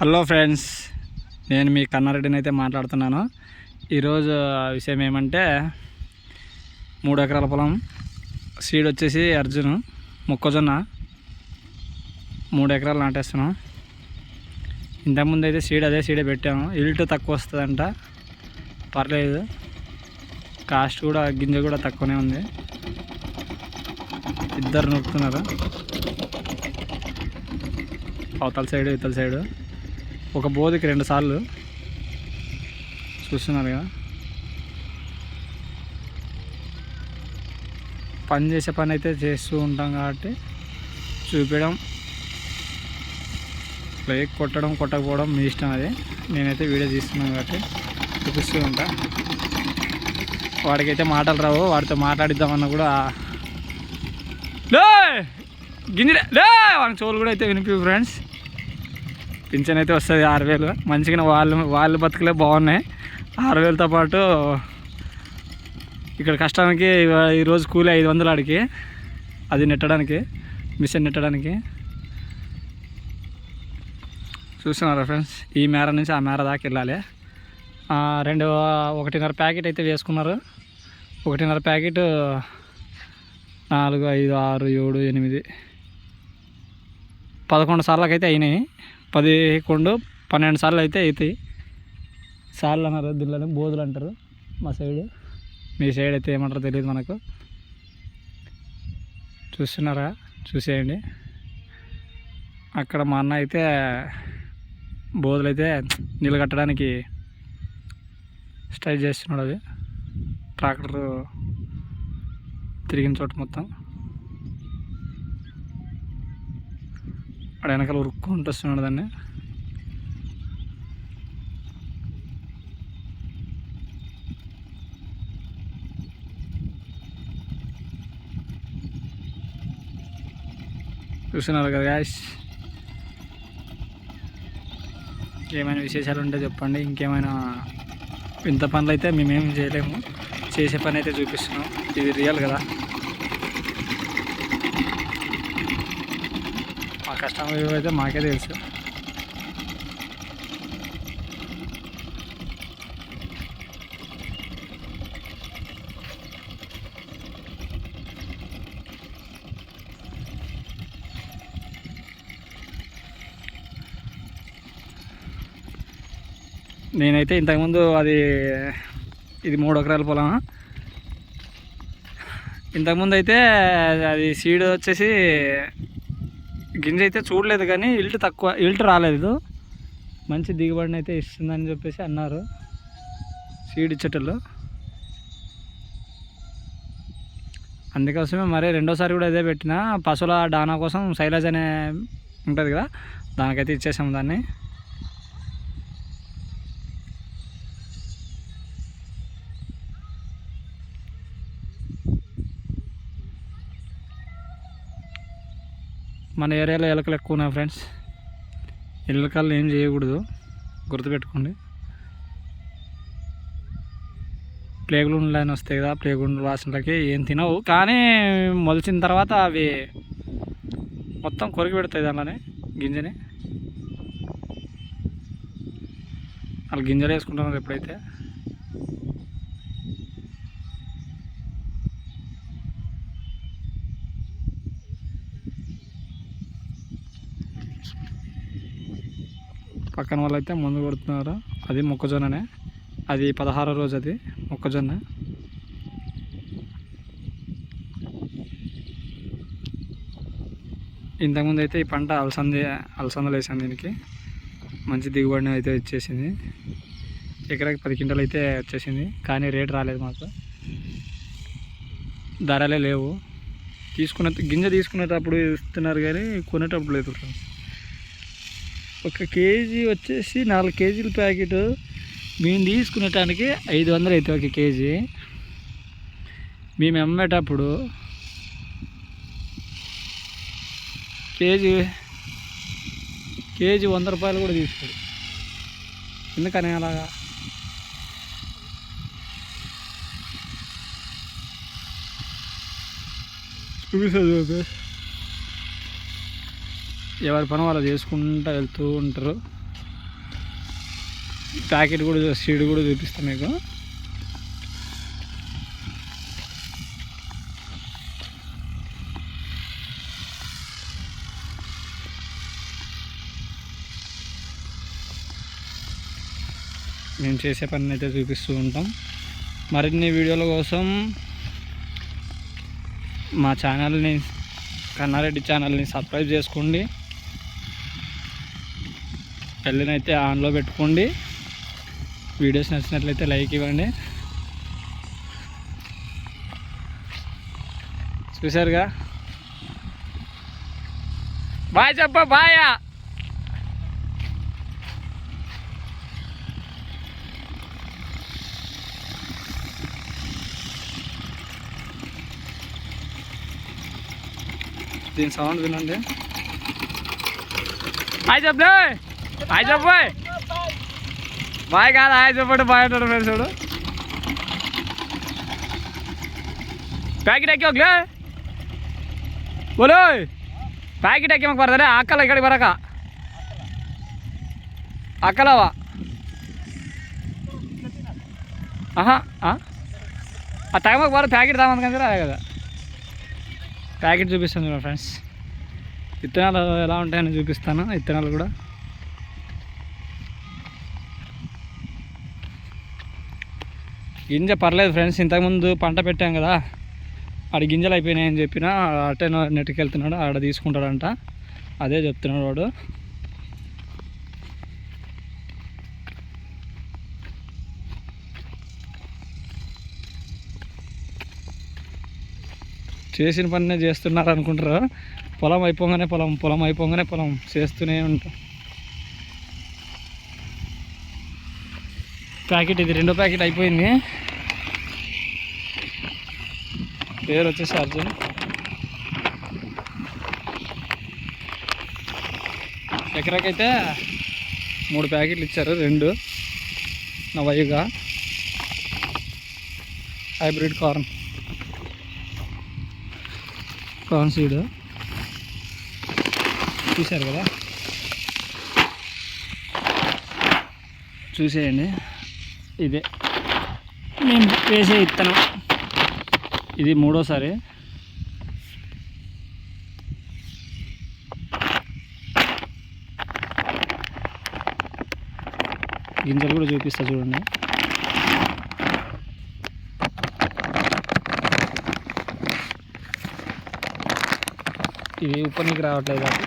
Hello friends నేను మీ కన్నారెడ్డిని అయితే మాట్లాడుతున్నాను. ఈరోజు విషయం ఏమంటే మూడు ఎకరాల పొలం సీడ్ వచ్చేసి అర్జున్ మొక్కజొన్న మూడు ఎకరాలు నాటేస్తున్నాం ఇంతకుముందు అయితే సీడ్ అదే సీడే పెట్టాము. ఇల్టు తక్కువ వస్తుందంట. పర్లేదు. కాస్ట్ కూడా గింజ కూడా తక్కువనే ఉంది. ఇద్దరు నొక్కుతున్నారు అవతల సైడ్ ఇతల సైడు ఒక బోధికి రెండు సార్లు చూస్తున్నారు కదా. పని చేసే పని అయితే చేస్తూ ఉంటాం కాబట్టి చూపించడం బ్రేక్ కొట్టడం కొట్టకపోవడం మీ ఇష్టం అది. నేనైతే వీడియో తీస్తున్నాను కాబట్టి చూపిస్తూ ఉంటా. వాడికైతే మాటలు రావు వాడితో మాట్లాడిద్దామన్నా కూడా. లే! గింజలే! లే! చోలు కూడా అయితే వినిపి ఫ్రెండ్స్. పింఛన్ అయితే వస్తుంది ఆరు వేలు. మంచిగా వాళ్ళు వాళ్ళ బతుకులే బాగున్నాయి. ఆరు వేలతో పాటు ఇక్కడ కష్టానికి ఈరోజు కూలి ఐదు వందలు ఆడికి. అది నెట్టడానికి మిషన్ నెట్టడానికి. చూస్తున్నారా ఫ్రెండ్స్? ఈ మేర నుంచి ఆ మేర దాకా వెళ్ళాలి. రెండు ఒకటిన్నర ప్యాకెట్ అయితే వేసుకున్నారు. ఒకటిన్నర ప్యాకెట్ నాలుగు ఐదు ఆరు ఏడు ఎనిమిది. పదకొండు సార్లకి అయితే అయినాయి. పదకొండు పన్నెండు సార్లు అయితే అవుతాయి. సార్లు అన్నారు దిల్లని బోధులు అంటారు మా సైడు. మీ సైడ్ అయితే ఏమంటారో తెలియదు మనకు. చూస్తున్నారా? చూసేయండి. అక్కడ మా అన్న అయితే బోధులు అయితే నీళ్ళు కట్టడానికి స్టైల్ చేస్తున్నాడు అది. ట్రాక్టర్ తిరిగిన చోట మొత్తం. అక్కడ వెనకాల ఉరుక్కుంటూ వస్తున్నాడు దాన్ని. చూస్తున్నారు కదా గాయస్ ఏమైనా విశేషాలు ఉంటే చెప్పండి. ఇంకేమైనా వింత పనులు అయితే మేమేం చేయలేము. చేసే పని అయితే చూపిస్తున్నాం. ఇది రియల్ కదా. మా కస్టమర్ అయితే మాకే తెలుసు. నేనైతే ఇంతకుముందు అది ఇది మూడు ఎకరాల పొలం ఇంతకుముందు అయితే అది సీడ్ వచ్చేసి గింజ అయితే చూడలేదు కానీ ఇల్ట్ తక్కువ ఇల్ట్ రాలేదు మంచి దిగుబడిని అయితే ఇస్తుందని చెప్పేసి అన్నారు. సీడ్ ఇచ్చేటోళ్ళు. అందుకోసమే మరి రెండోసారి కూడా అదే పెట్టిన. పశువుల డానా కోసం శైలజ్ అనే ఉంటుంది కదా దానికైతే ఇచ్చేసాము దాన్ని. మన ఏరియాలో ఎలకలు ఎక్కువ ఉన్నాయి ఫ్రెండ్స్ ఎలకలు ఏం చేయకూడదు. గుర్తుపెట్టుకోండి. ప్లేగుండ్లు అని వస్తాయి కదా ప్లేగుండ్లు వాసనలకి ఏం తినవు. కానీ మొలిచిన తర్వాత అవి మొత్తం కొరికి పెడతాయి దానిలోనే గింజని. వాళ్ళు గింజలు వేసుకుంటున్నారు ఎప్పుడైతే. పక్కన వాళ్ళు అయితే ముందు కొడుతున్నారు. అది మొక్కజొన్ననే. అది పదహారో రోజు అది మొక్కజొన్న. ఇంతకుముందు అయితే ఈ పంట అలసంది అలసందలు వేసాను దీనికి. మంచి దిగుబడిని అయితే వచ్చేసింది ఎకరాకి పది క్వింటల్ అయితే వచ్చేసింది. కానీ రేట్ రాలేదు మాకు. ధరలే లేవు. తీసుకున్న గింజ తీసుకునేటప్పుడు ఇస్తున్నారు కానీ కొనేటప్పుడు లేదు ఫ్రెండ్స్. ఒక కేజీ వచ్చేసి నాలుగు కేజీల ప్యాకెట్ మేము తీసుకునేటానికి ఐదు వందలు అయితే ఒక కేజీ. మేము అమ్మేటప్పుడు కేజీ కేజీ వంద రూపాయలు కూడా తీసుకోడు. ఎందుకని అలాగా? చూసా చూపి ఎవరి పని వాళ్ళు చేసుకుంటూ వెళ్తూ ఉంటారు. ప్యాకెట్ కూడా సీడ్ కూడా చూపిస్తాను మీకు. మేము చేసే పని అయితే చూపిస్తూ ఉంటాం. మరిన్ని వీడియోల కోసం మా ఛానల్ని కన్నారెడ్డి ఛానల్ని సబ్స్క్రైబ్ చేసుకోండి. పెళ్ళినైతే ఆన్లో పెట్టుకోండి. వీడియోస్ నచ్చినట్లయితే లైక్ ఇవ్వండి. చూసారుగా బాయ్ చెప్ప బాయా దీని సౌండ్ వినండి. బాయ్ చెప్పలే హాయ్ చెప్పాయ్ బాయ్ కాదు హాయ్ చెప్పండి బాయ్ అంటాడు ఫ్రెండ్స్ చూడు ప్యాకెట్ ఎక్కి ఒకలే. బోలో ప్యాకెట్ ఎక్కి మాకు పడతారే అక్కల ఇక్కడికి బరక అక్కలవా ఆహా ఆ? ఆ టైంకి పడ ప్యాకెట్ తామంది కదా అదే కదా. ప్యాకెట్ చూపిస్తాను చూడండి ఫ్రెండ్స్. విత్తనాలు ఎలా ఉంటాయని చూపిస్తాను విత్తనాలు కూడా. గింజ పర్లేదు ఫ్రెండ్స్ ఇంతకుముందు పంట పెట్టాం కదా ఆడ గింజలు అయిపోయినాయని చెప్పిన అటే నెట్టుకెళ్తున్నాడు ఆడ తీసుకుంటాడంట. అదే చెప్తున్నాడు వాడు. చేసిన పనినే చేస్తున్నారు అనుకుంటారు పొలం అయిపోగానే పొలం పొలం అయిపోగానే పొలం చేస్తూనే ఉంటాం. ప్యాకెట్ ఇది రెండో ప్యాకెట్ అయిపోయింది. పేరు వచ్చేసి అర్జున్. ఎకరాకైతే మూడు ప్యాకెట్లు ఇచ్చారు రెండు. Navayuga hybrid corn. Corn seed. చూశారు కదా? చూసేయండి. ఇదే మేము వేసే ఇత్తనం. ఇది మూడోసారి. గింజలు కూడా చూపిస్తా చూడండి. ఇది ఉప్పనీకి రావట్లేదు కాబట్టి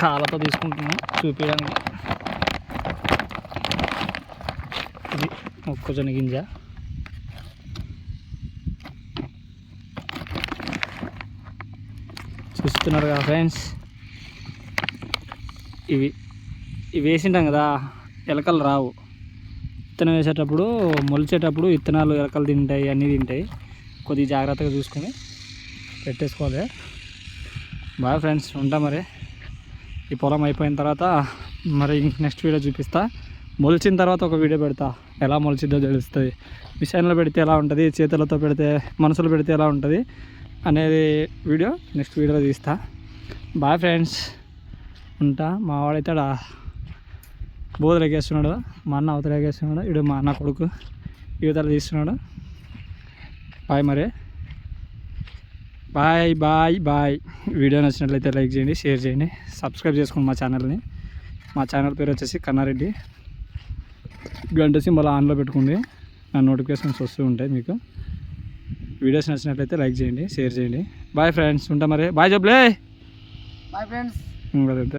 కాళ్ళతో తీసుకుంటున్నాం చూపించడానికి ఇది మొక్కజొన్న గింజ. చూస్తున్నారు కదా ఫ్రెండ్స్? ఇవి ఇవి వేసింటాం కదా ఎలకలు రావు. విత్తనం వేసేటప్పుడు మొలిచేటప్పుడు విత్తనాలు ఎలకలు తింటాయి అన్నీ తింటాయి. కొద్దిగా జాగ్రత్తగా చూసుకొని పెట్టేసుకోవాలి. బాగా ఫ్రెండ్స్ ఉంటా మరి. ఈ పొలం అయిపోయిన తర్వాత మరి నెక్స్ట్ వీడియో చూపిస్తా. మొలిచిన తర్వాత ఒక వీడియో పెడతా. ఎలా మొలిచిద్దో తెలుస్తుంది. మిషన్లో పెడితే ఎలా ఉంటుంది చేతులతో పెడితే మనసులో పెడితే ఎలా ఉంటుంది అనేది వీడియో నెక్స్ట్ వీడియోలో తీస్తా. Bye friends. ఉంటా. మా వాడైతే ఆడ బోధలు ఎగేస్తున్నాడు మా అన్న అవతల ఎగేస్తున్నాడు ఇడు మా అన్న కొడుకు. యువతలు తీస్తున్నాడు. బాయ్ మరి. Bye bye bye. వీడియో నచ్చినట్లయితే లైక్ చేయండి షేర్ చేయండి. సబ్స్క్రైబ్ చేసుకోండి మా ఛానల్ని. మా ఛానల్ పేరు వచ్చేసి కన్నారెడ్డి. గంట సింబల్ ఆన్లో పెట్టుకోండి నా నోటిఫికేషన్స్ వస్తూ ఉంటాయి మీకు. వీడియోస్ నచ్చినట్లయితే లైక్ చేయండి షేర్ చేయండి. బాయ్ ఫ్రెండ్స్ ఉంటా మరి. Bye జబ్లే bye friends